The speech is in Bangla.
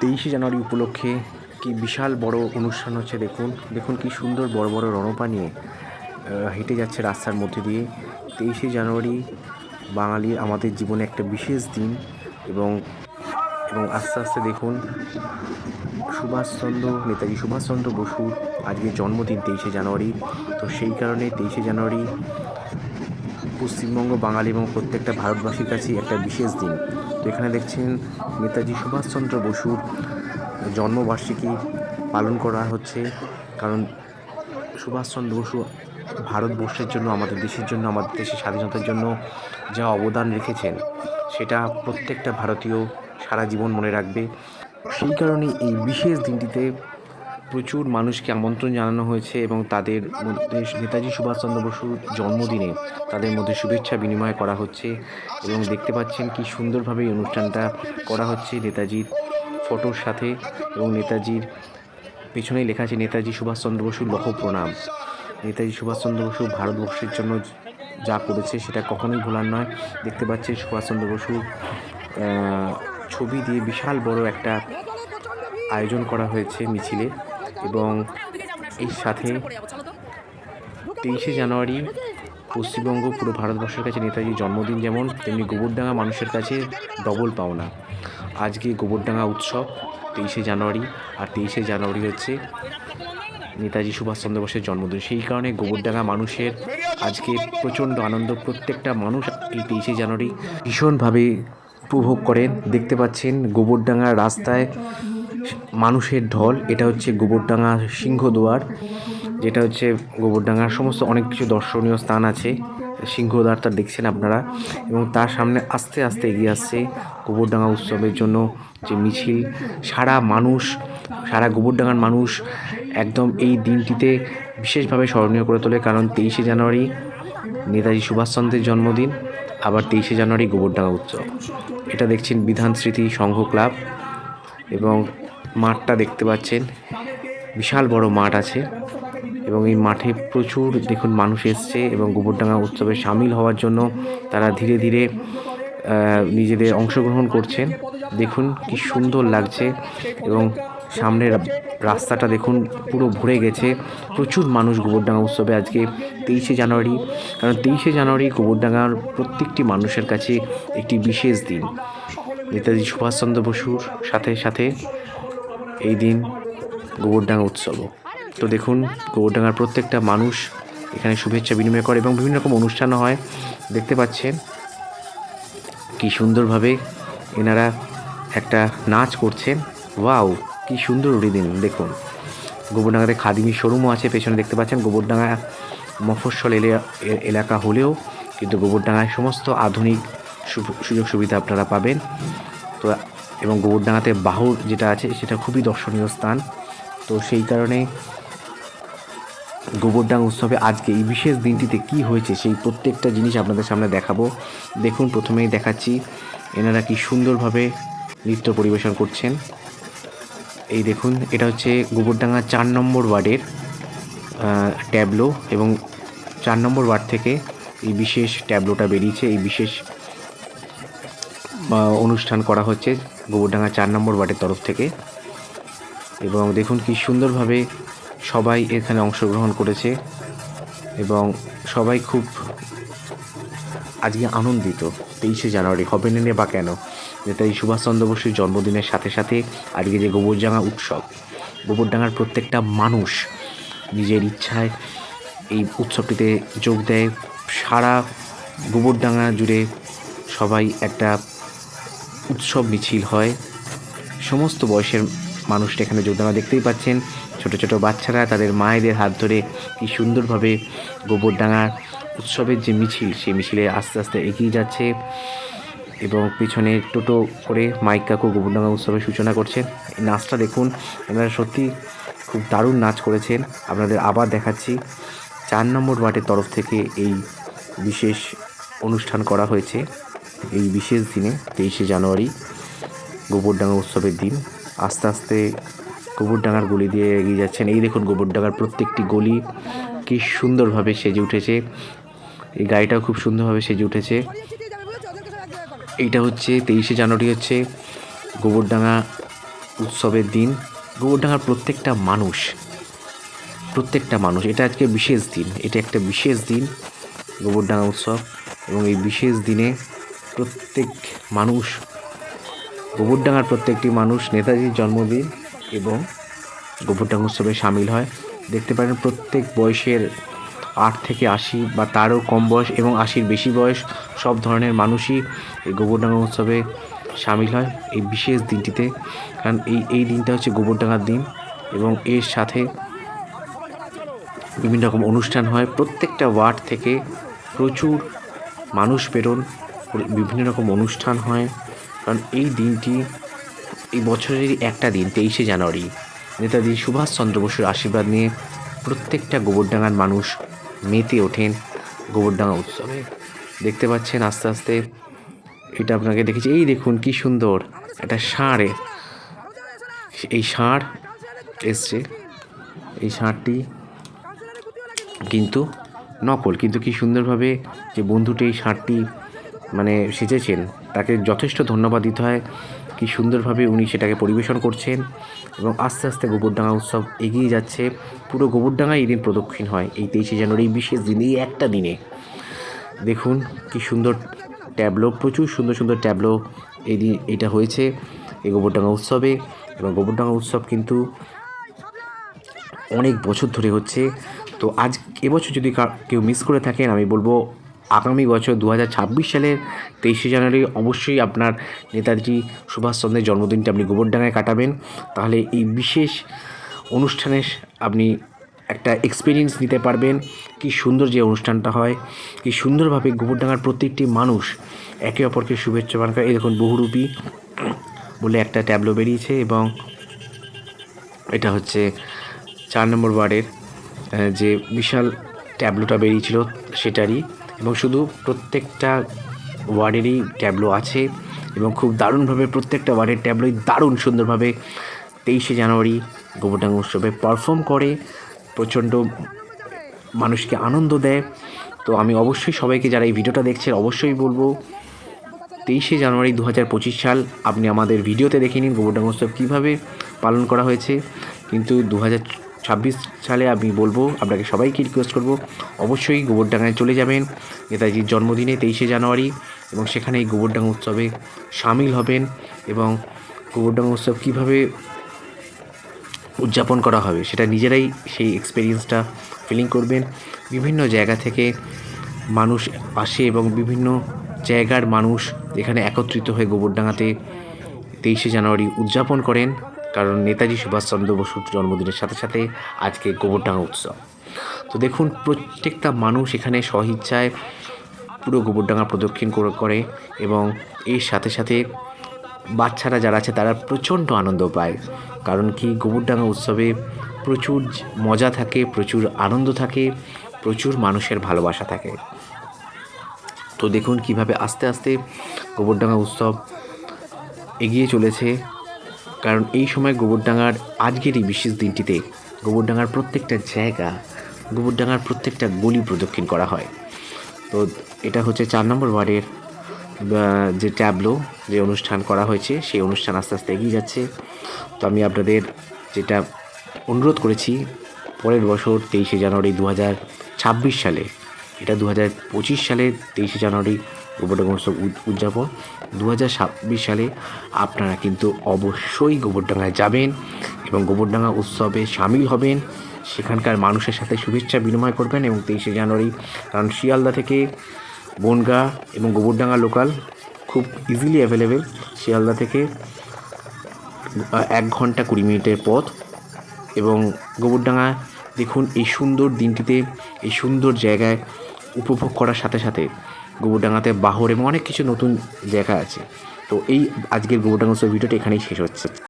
তেইশে জানুয়ারি উপলক্ষে কি বিশাল বড় অনুষ্ঠান হচ্ছে দেখুন। দেখুন কি সুন্দর বড় বড় রণপা নিয়ে হেঁটে যাচ্ছে রাস্তার মধ্যে দিয়ে। তেইশে জানুয়ারি বাঙালির আমাদের জীবনে একটা বিশেষ দিন এবং এবং আস্তে আস্তে দেখুন, সুভাষচন্দ্র নেতাজি, সুভাষচন্দ্র বসুর আজকে জন্মদিন তেইশে জানুয়ারি। তো সেই কারণে তেইশে জানুয়ারি পশ্চিমবঙ্গ, বাঙালি এবং প্রত্যেকটা ভারতবাসীর কাছে একটা বিশেষ দিন। তো এখানে দেখছেন নেতাজি সুভাষচন্দ্র বসুর জন্মবার্ষিকী পালন করা হচ্ছে। কারণ সুভাষচন্দ্র বসু ভারতবর্ষের জন্য, আমাদের দেশের জন্য, আমাদের দেশের স্বাধীনতার জন্য যা অবদান রেখেছেন, সেটা প্রত্যেকটা ভারতীয় সারা জীবন মনে রাখবে। সেই কারণে এই বিশেষ দিনটিতে প্রচুর মানুষকে আমন্ত্রণ জানানো হয়েছে এবং তাদের মধ্যে নেতাজি সুভাষচন্দ্র বসুর জন্মদিনে তাদের মধ্যে শুভেচ্ছা বিনিময় করা হচ্ছে এবং দেখতে পাচ্ছেন কি সুন্দরভাবে এই অনুষ্ঠানটা করা হচ্ছে নেতাজির ফটোর সাথে এবং নেতাজির পেছনেই লেখা আছে নেতাজি সুভাষচন্দ্র বসুর লহ প্রণাম। নেতাজি সুভাষচন্দ্র বসু ভারতবর্ষের জন্য যা করেছে সেটা কখনোই ভোলার নয়। দেখতে পাচ্ছি সুভাষচন্দ্র বসু ছবি দিয়ে বিশাল বড় একটা আয়োজন করা হয়েছে মিছিলে। এবং এর সাথে তেইশে জানুয়ারি পশ্চিমবঙ্গ পুরো ভারতবর্ষের কাছে নেতাজির জন্মদিন যেমন, তেমনি গোবরডাঙ্গা মানুষের কাছে ডবল পাওনা। আজকে গোবরডাঙ্গা উৎসব, তেইশে জানুয়ারি, আর তেইশে জানুয়ারি হচ্ছে নেতাজি সুভাষচন্দ্র বসের জন্মদিন। সেই কারণে গোবরডাঙ্গা মানুষের আজকে প্রচণ্ড আনন্দ। প্রত্যেকটা মানুষ এই তেইশে জানুয়ারি ভীষণভাবে উপভোগ করেন। দেখতে পাচ্ছেন গোবরডাঙ্গা রাস্তায় মানুষের ঢল, এটা হচ্ছে গোবরডাঙ্গা সিংহদুয়ার, যেটা হচ্ছে গোবরডাঙ্গার সমস্ত অনেক কিছু দর্শনীয় স্থান আছে সিংহদ্বার তা দেখছেন আপনারা, এবং তার সামনে আস্তে আস্তে এগিয়ে আসছে গোবরডাঙ্গা উৎসবের জন্য যে মিছিল। সারা মানুষ, সারা গোবরডাঙ্গার মানুষ একদম এই দিনটিতে বিশেষভাবে স্মরণীয় করে তোলে, কারণ তেইশে জানুয়ারি নেতাজি সুভাষচন্দ্রের জন্মদিন, আবার তেইশে জানুয়ারি গোবরডাঙ্গা উৎসব। এটা দেখছেন বিধান স্মৃতি সংঘ ক্লাব এবং মাঠটা দেখতে পাচ্ছেন। বিশাল বড় মাঠ আছে এবং এই মাঠে প্রচুর দেখুন মানুষ এসছে এবং গোবরডাঙ্গা উৎসবে সামিল হওয়ার জন্য তারা ধীরে ধীরে নিজেদের অংশগ্রহণ করছেন। দেখুন কি সুন্দর লাগছে এবং সামনের রাস্তাটা দেখুন পুরো ভরে গেছে। প্রচুর মানুষ গোবরডাঙ্গা উৎসবে আজকে তেইশে জানুয়ারি, কারণ তেইশে জানুয়ারি গোবরডাঙ্গার প্রত্যেকটি মানুষের কাছে একটি বিশেষ দিন। নেতাজি সুভাষচন্দ্র বসুর সাথে সাথে এই দিন গোবরডাঙ্গা উৎসবও তো দেখুন, গোবরডাঙ্গার প্রত্যেকটা মানুষ এখানে শুভেচ্ছা বিনিময় করে এবং বিভিন্ন রকম অনুষ্ঠানও হয়। দেখতে পাচ্ছেন কি সুন্দরভাবে এনারা একটা নাচ করছেন। ওয়াও, কি সুন্দর দিন, দেখুন। গোবরডাঙ্গাতে খাদিমি শোরুমও আছে, পেছনে দেখতে পাচ্ছেন গোবরডাঙ্গা মফস্বল এলাকা হলেও কিন্তু গোবরডাঙ্গায় সমস্ত আধুনিক সুযোগ সুবিধা আপনারা পাবেন। তো এবং গোবরডাঙ্গাতে বাহুর যেটা আছে, সেটা খুবই দর্শনীয় স্থান। তো সেই কারণে গোবরডাঙ্গা উৎসবে আজকে এই বিশেষ দিনটিতে কি হয়েছে, সেই প্রত্যেকটা জিনিস আপনাদের সামনে দেখাবো। দেখুন, প্রথমেই দেখাচ্ছি, এনারা কি সুন্দরভাবে নৃত্য পরিবেশন করছেন। এই দেখুন, এটা হচ্ছে গোবরডাঙ্গা চার নম্বর ওয়ার্ডের ট্যাবলো এবং চার নম্বর ওয়ার্ড থেকে এই বিশেষ ট্যাবলোটা বেরিয়েছে। এই বিশেষ অনুষ্ঠান করা হচ্ছে। গোবরডাঙ্গা চার নম্বর ওয়ার্ডের তরফ থেকে। এবং দেখুন কি সুন্দরভাবে সবাই এখানে অংশগ্রহণ করেছে এবং সবাই খুব আজকে আনন্দিত, তেইশে জানুয়ারি, হবে না বা কেন? নেতাজি সুভাষচন্দ্র বসুর জন্মদিনের সাথে সাথে আজকে যে গোবরডাঙ্গা উৎসব, গোবরডাঙ্গার প্রত্যেকটা মানুষ নিজের ইচ্ছায় এই উৎসবটিতে যোগ দেয়। সারা গোবরডাঙ্গা জুড়ে সবাই একটা উৎসব মিছিল হয়। সমস্ত বয়সের মানুষটা এখানে যোগদান দেখতেই পাচ্ছেন, ছোট ছোট বাচ্চারা তাদের মায়েদের হাত ধরে কি সুন্দরভাবে গোবরডাঙ্গার উৎসবের যে মিছিল, সেই মিছিলে আস্তে আস্তে এগিয়ে যাচ্ছে এবং পিছনে টোটো করে মাইক কাকু গোবরডাঙ্গা উৎসবের সূচনা করছেন। এই নাচটা দেখুন, আপনারা সত্যি খুব দারুণ নাচ করেছেন। আপনাদের আবার দেখাচ্ছি, চার নম্বর ওয়ার্ডের তরফ থেকে এই বিশেষ অনুষ্ঠান করা হয়েছে। এই বিশেষ দিনে তেইশে জানুয়ারি গোবরডাঙ্গা উৎসবের দিন। আস্তে আস্তে গোবরডাঙ্গার গলি দিয়ে এগিয়ে যাচ্ছেন। এই দেখুন গোবরডাঙ্গার প্রত্যেকটি গলি কি সুন্দরভাবে সেজে উঠেছে। এই গাড়িটাও খুব সুন্দরভাবে সেজে উঠেছে। এইটা হচ্ছে তেইশে জানুয়ারি হচ্ছে গোবরডাঙ্গা উৎসবের দিন। গোবরডাঙ্গার প্রত্যেকটা মানুষ প্রত্যেকটা মানুষ, এটা আজকে বিশেষ দিন। এটা একটা বিশেষ দিন গোবরডাঙ্গা উৎসব এবং এই বিশেষ দিনে প্রত্যেক মানুষ, গোবরডাঙ্গার প্রত্যেকটি মানুষ নেতাজির জন্মদিন এবং গোবরডাঙ্গা উৎসবে সামিল হয়। দেখতে পারেন প্রত্যেক বয়সের আট থেকে আশি বা তারও কম বয়স এবং আশির বেশি বয়স সব ধরনের মানুষই এই গোবরডাঙ্গা উৎসবে সামিল হয় এই বিশেষ দিনটিতে। কারণ এই এই দিনটা হচ্ছে গোবরডাঙ্গার দিন এবং এর সাথে বিভিন্ন রকম অনুষ্ঠান হয়। প্রত্যেকটা ওয়ার্ড থেকে প্রচুর মানুষ বেরোন। বিভিন্ন রকম অনুষ্ঠান হয়। কারণ এই দিনটি, এই বছরেরই একটা দিন, তেইশে জানুয়ারি। নেতাজি সুভাষচন্দ্র বসুর আশীর্বাদ নিয়ে প্রত্যেকটা গোবরডাঙ্গার মানুষ মেতে ওঠেন গোবরডাঙ্গা উৎসবে। দেখতে পাচ্ছেন আস্তে আস্তে এটা আপনাকে দেখেছি। এই দেখুন কি সুন্দর একটা ষাঁড়ে। এই ষাঁড় এসছে। এই ষাঁড়টি কিন্তু নকল, কিন্তু কি সুন্দরভাবে যে বন্ধুটি এই ষাঁড়টি মানে সেজেছেন। তাকে যথেষ্ট ধন্যবাদ দিতে হয়। কি সুন্দরভাবে উনি সেটাকে পরিবেশন করছেন এবং আস্তে আস্তে গোবরডাঙ্গা উৎসব এগিয়ে যাচ্ছে। পুরো গোবরডাঙ্গা এই দিন প্রদক্ষিণ হয় এই তেইশে জানুয়ারি বিশেষ দিন, এই একটা দিনে। দেখুন কি সুন্দর ট্যাবলো, প্রচুর সুন্দর সুন্দর ট্যাবলো এই দিন এটা হয়েছে এই গোবরডাঙ্গা উৎসবে এবং গোবরডাঙ্গা উৎসব কিন্তু অনেক বছর ধরে হচ্ছে। তো আজ এবছর যদি কেউ মিস করে থাকেন আমি বলব আগামী বছর দু হাজার ছাব্বিশ সালের তেইশে জানুয়ারি অবশ্যই আপনার নেতাজি সুভাষচন্দ্রের জন্মদিনটা আপনি গোবরডাঙ্গায় কাটাবেন। তাহলে এই বিশেষ অনুষ্ঠানে আপনি একটা এক্সপিরিয়েন্স নিতে পারবেন। কি সুন্দর যে অনুষ্ঠানটা হয়, কি সুন্দরভাবে গোবরডাঙ্গার প্রত্যেকটি মানুষ একে অপরকে শুভেচ্ছা বান করে এই দেখুন বহুরূপী বলে একটা ট্যাবলো বেরিয়েছে এবং এটা হচ্ছে চার নম্বর ওয়ার্ডের যে বিশাল ট্যাবলোটা বেরিয়েছিল সেটারই। এবং শুধু প্রত্যেকটা ওয়ার্ডেরই ট্যাবলো আছে এবং খুব দারুণভাবে প্রত্যেকটা ওয়ার্ডের ট্যাবলোই দারুণ সুন্দরভাবে তেইশে জানুয়ারি গোবরডাঙ্গা উৎসবে পারফর্ম করে, প্রচণ্ড মানুষকে আনন্দ দেয়। তো আমি অবশ্যই সবাইকে যারা এই ভিডিওটা দেখছেন অবশ্যই বলব, তেইশে জানুয়ারি দু হাজার পঁচিশ সাল আপনি আমাদের ভিডিওতে দেখে নিন গোবরডাঙ্গা উৎসব কীভাবে পালন করা হয়েছে। কিন্তু দু হাজার ছাব্বিশ সালে আমি বলব, আপনাকে সবাইকে রিকোয়েস্ট করব, অবশ্যই গোবরডাঙ্গায় চলে যাবেন। নেতাজির জন্মদিনে তেইশে জানুয়ারি এবং সেখানে এই গোবরডাঙ্গা উৎসবে সামিল হবেন এবং গোবরডাঙ্গা উৎসব কীভাবে উদযাপন করা হবে সেটা নিজেরাই সেই এক্সপিরিয়েন্সটা ফিলিং করবেন। বিভিন্ন জায়গা থেকে মানুষ আসে এবং বিভিন্ন জায়গার মানুষ এখানে একত্রিত হয়ে গোবরডাঙ্গাতে তেইশে জানুয়ারি উদযাপন করেন। কারণ নেতাজি সুভাষচন্দ্র বসুর জন্মদিনের সাথে সাথে আজকে গোবরডাঙ্গা উৎসব। তো দেখুন, প্রত্যেকটা মানুষ এখানে সহিচ্ছায় পুরো গোবরডাঙ্গা প্রদক্ষিণ করে- এবং এর সাথে সাথে বাচ্চারা যারা আছে তারা প্রচণ্ড আনন্দ পায়। কারণ কি, গোবরডাঙ্গা উৎসবে প্রচুর মজা থাকে, প্রচুর আনন্দ থাকে, প্রচুর মানুষের ভালোবাসা থাকে। তো দেখুন কীভাবে আস্তে আস্তে গোবরডাঙ্গা উৎসব এগিয়ে চলেছে। কারণ এই সময় গোবরডাঙ্গার আজকের এই বিশেষ দিনটিতে গোবরডাঙ্গার প্রত্যেকটা জায়গা, গোবরডাঙ্গার প্রত্যেকটা গলি প্রদক্ষিণ করা হয়। তো এটা হচ্ছে চার নম্বর ওয়ার্ডের যে ট্যাবলো যে অনুষ্ঠান করা হয়েছে, সেই অনুষ্ঠান আস্তে আস্তে এগিয়ে যাচ্ছে। তো আমি আপনাদের যেটা অনুরোধ করেছি, পরের বছর তেইশে জানুয়ারি দু ছাব্বিশ সালে, এটা দু হাজার পঁচিশ সালে তেইশে জানুয়ারি গোবরডাঙ্গা উৎসব উদযাপন। দু হাজার ছাব্বিশ সালে আপনারা কিন্তু অবশ্যই গোবরডাঙ্গায় যাবেন এবং গোবরডাঙ্গা উৎসবে সামিল হবেন। সেখানকার মানুষের সাথে শুভেচ্ছা বিনিময় করবেন এবং তেইশে জানুয়ারি কারণ শিয়ালদা থেকে বনগা এবং গোবরডাঙ্গা লোকাল খুব ইজিলি অ্যাভেলেবেল শিয়ালদা থেকে এক ঘণ্টা কুড়ি মিনিটের পথ এবং গোবরডাঙ্গা দেখুন এই সুন্দর দিনটিতে, এই সুন্দর জায়গায় উপভোগ করার সাথে সাথে গোবরডাঙ্গাতে বাহর এবং অনেক কিছু নতুন জায়গা আছে। তো এই আজকের গোবরডাঙ্গা উৎসব ভিডিওটা এখানেই শেষ হচ্ছে।